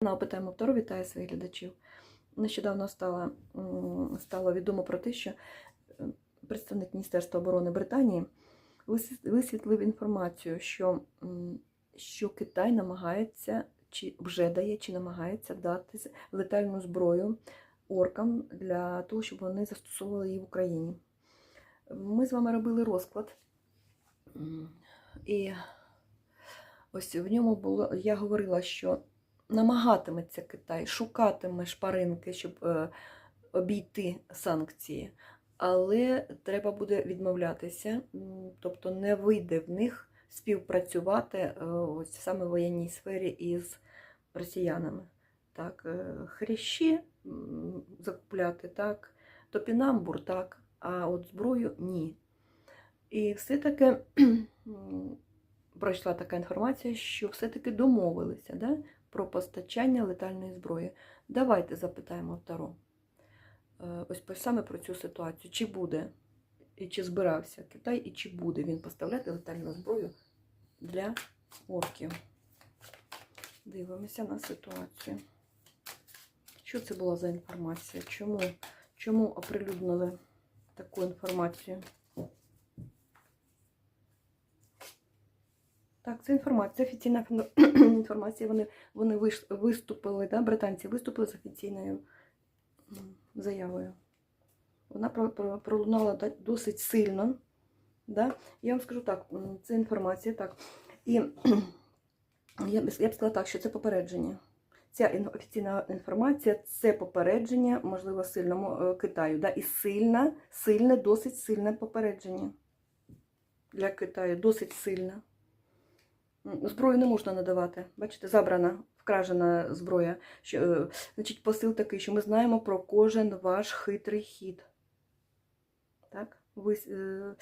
На питаємо втору вітаю своїх глядачів. Нещодавно стало, стало відомо про те, що е, представник Міністерства оборони Британії висвітлив інформацію, що, що Китай намагається, чи вже дає, чи намагається дати летальну зброю оркам для того, щоб вони застосовували її в Україні. Ми з вами робили розклад. І ось в ньому було, я говорила, що намагатиметься Китай, шукатиме шпаринки, щоб е, обійти санкції, але треба буде відмовлятися, тобто не вийде в них співпрацювати е, ось саме в воєнній сфері із росіянами. Так, е, хрящі м, закупляти, так, топінамбур, так, а от зброю ні. І все-таки пройшла така інформація, що все-таки домовилися да, про постачання летальної зброї. Давайте запитаємо Таро. Е, Ось саме про цю ситуацію. Чи буде і чи збирався Китай, і чи буде він поставляти летальну зброю для орків? Дивимося на ситуацію. Що це була за інформація? Чому, чому оприлюднили таку інформацію? Так, це інформація, офіційна інформація. Вони, вони виступили, да, британці виступили з офіційною заявою. Вона про- про- пролунала досить сильно. Да? Я вам скажу так, це інформація, так. І я б, я б сказала так, що це попередження. Ця офіційна інформація це попередження, можливо, сильному е, Китаю. Да? І сильне, сильне, досить сильне попередження для Китаю, досить сильне. Зброю не можна надавати. Бачите, забрана, вкражена зброя. Що, е, значить, посил такий, що ми знаємо про кожен ваш хитрий хід. Так? Ви е,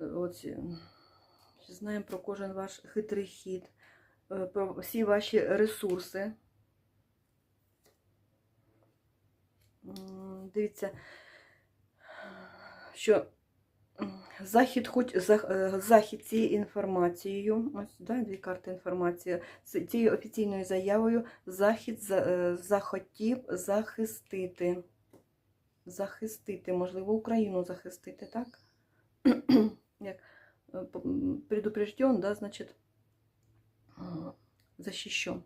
от, е, знаємо про кожен ваш хитрий хід, е, про всі ваші ресурси. Дивіться, що Захід, хоч е, захід цією інформацією, ось да, дві карти інформації, цією офіційною заявою Захід за- е, захотів захистити. Захистити, можливо, Україну захистити, так? Як е, предупрежден, да, значить, защищен.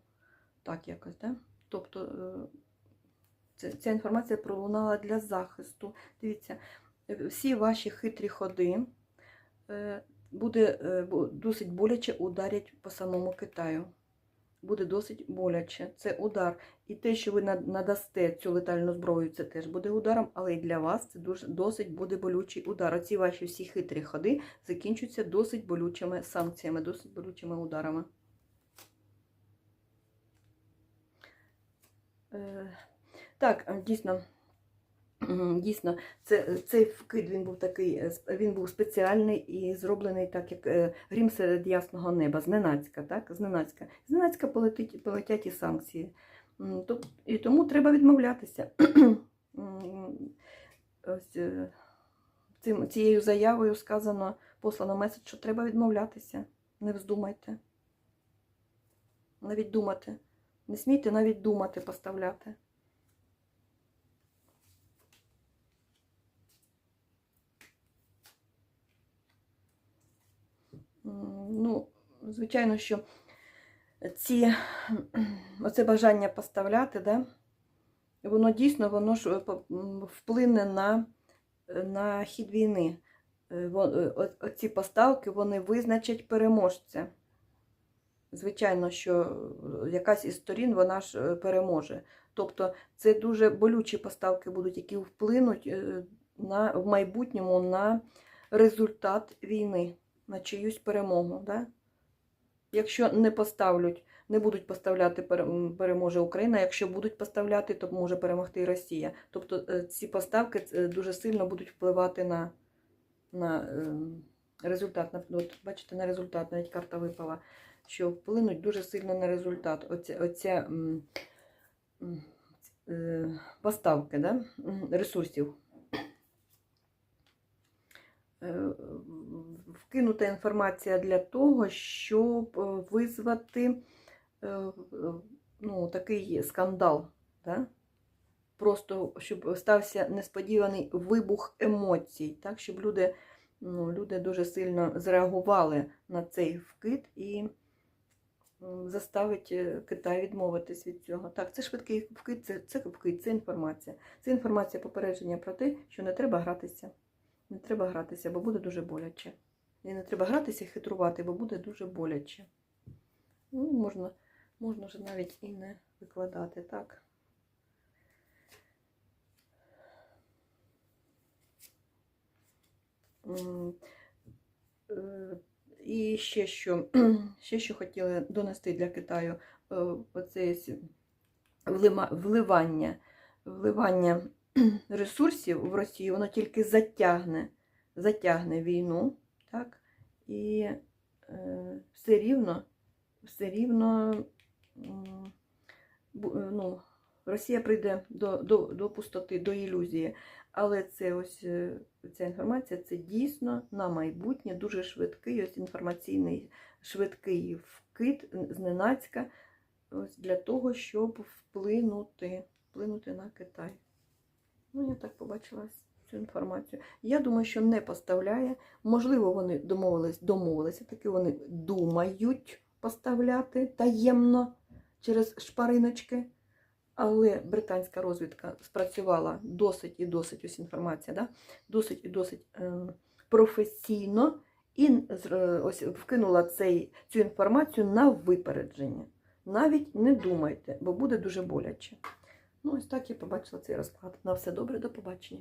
Так якось, да? Тобто ця інформація пролунала для захисту. Дивіться, всі ваші хитрі ходи е, буде е, досить боляче ударять по самому Китаю. Буде досить боляче. Це удар. І те, що ви надасте цю летальну зброю, це теж буде ударом, але і для вас це досить буде болючий удар. Оці ваші всі хитрі ходи закінчуються досить болючими санкціями, досить болючими ударами. Е, Так, дійсно. Дійсно, це, цей вкид він був такий, е, він був спеціальний і зроблений так, як е, грім серед ясного неба, зненацька, так? Зненацька. Зненацька полетить, полетять і санкції. І тому треба відмовлятися. Ось е, цим, цією заявою сказано, послано меседж, що треба відмовлятися. Не вздумайте. Навіть думати. Не смійте навіть думати поставляти. Ну, звичайно, що ці, оце бажання поставляти, да, воно дійсно воно ж вплине на, на хід війни. Е, е, Оці поставки вони визначать переможця. Звичайно, що е, якась із сторін вона ж переможе. Тобто це дуже болючі поставки будуть, які вплинуть на, в майбутньому на результат війни на чиюсь перемогу. Да? Якщо не поставлять, не будуть поставляти, переможе Україна. Якщо будуть поставляти, то може перемогти і Росія. Тобто е, ці поставки е, дуже сильно будуть впливати на, на е, результат. От, бачите, на результат, навіть карта випала, що вплинуть дуже сильно на результат. Оця, оця е, поставки да? ресурсів. Вкинута інформація для того, щоб е, визвати е, ну, такий скандал. Да? Просто щоб стався несподіваний вибух емоцій, так, щоб люди, ну, люди дуже сильно зреагували на цей вкид і заставить е, Китай відмовитись від цього. Так, це швидкий вкид, це, це вкид, це інформація. Це інформація попередження про те, що не треба гратися. Не треба гратися, бо буде дуже боляче. І не треба гратися хитрувати, бо буде дуже боляче. Ну, можна, можна вже навіть і не викладати, так. Е, І ще що, ще що хотіли донести для Китаю, е, оце вливання, вливання ресурсів в Росію, воно тільки затягне, затягне війну, так? І е, все рівно, все рівно е, ну, Росія прийде до, до, до пустоти, до ілюзії. Але це ось е, ця інформація це дійсно на майбутнє дуже швидкий, ось інформаційний швидкий вкид зненацька ось для того, щоб вплинути, вплинути на Китай. Ну, я так побачила цю інформацію. Я думаю, що не поставляє. Можливо, вони домовились, домовилися, таки вони думають поставляти таємно через шпариночки. Але британська розвідка спрацювала досить і досить ось інформація, да? досить і досить е, професійно і ось вкинула цей, цю інформацію на випередження. Навіть не думайте, бо буде дуже боляче. Ну, ось так я побачила цей розклад. На все добре, до побачення.